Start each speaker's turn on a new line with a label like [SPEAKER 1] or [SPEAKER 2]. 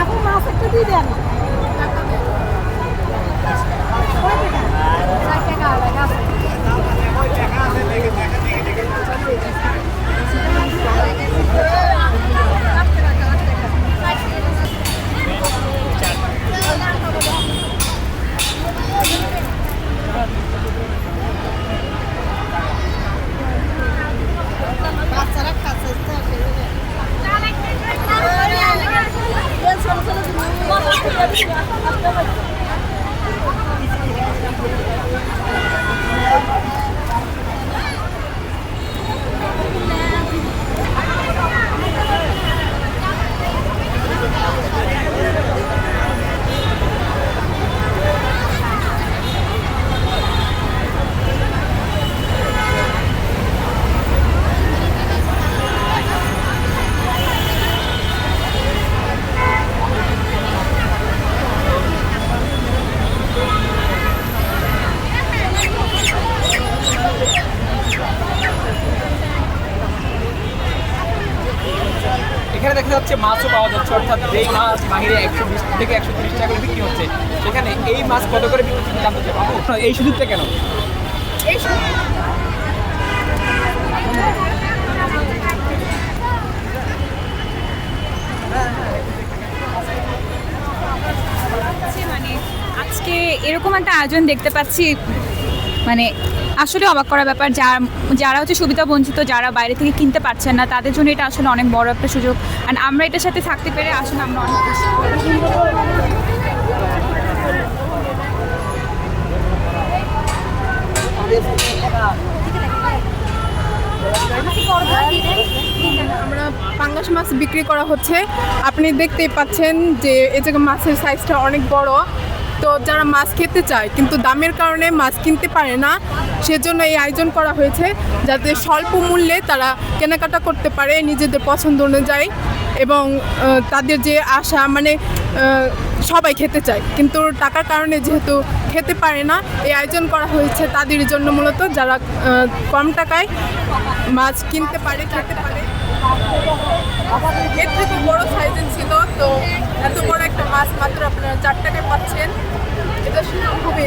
[SPEAKER 1] আপু মাছ একটা দিয়ে দেন। Thank you.
[SPEAKER 2] এখানে দেখা যাচ্ছে মাছও পাওয়া যাচ্ছে, অর্থাৎ যেই মাছ বাহিরে একশো বিশ থেকে একশো তিরিশ টাকা করে বিক্রি হচ্ছে। সেখানে এই মাছ কত করে বিক্রি হচ্ছে জানতে চাই এই সুযোগটা কেন?
[SPEAKER 3] মানে আজকে এরকম একটা আয়োজন দেখতে পাচ্ছি। মানে আসলে অবাক করার ব্যাপার যারা যারা হচ্ছে সুবিধা বঞ্চিত, যারা বাইরে থেকে কিনতে পারছেন না, তাদের জন্য এটা আসলে অনেক বড় একটা সুযোগ। আর আমরা এটার সাথে থাকতে পেরে আসলে আমরা অনেক।
[SPEAKER 4] আমরা পাঙ্গাস মাছ বিক্রি করা হচ্ছে। আপনি দেখতেই পাচ্ছেন যে জায়গায় মাছের সাইজটা অনেক বড়। তো যারা মাছ খেতে চায়, কিন্তু দামের কারণে মাছ কিনতে পারে না, সেজন্য এই আয়োজন করা হয়েছে যাতে স্বল্প মূল্যে তারা কেনাকাটা করতে পারে নিজেদের পছন্দ অনুযায়ী এবং তাদের যে আশা মানে সবাই খেতে চায়। কিন্তু টাকার কারণে যেহেতু খেতে পারে না, এই আয়োজন করা হয়েছে তাদের জন্য মূলত যারা কম টাকায় মাছ কিনতে পারে, খেতে পারে। এর থেকে বড় সাইজের ছিল, তো এত বড় একটা মাছ মাত্র আপনারা চার টাকায় পাচ্ছেন। এটা শুনে খুবই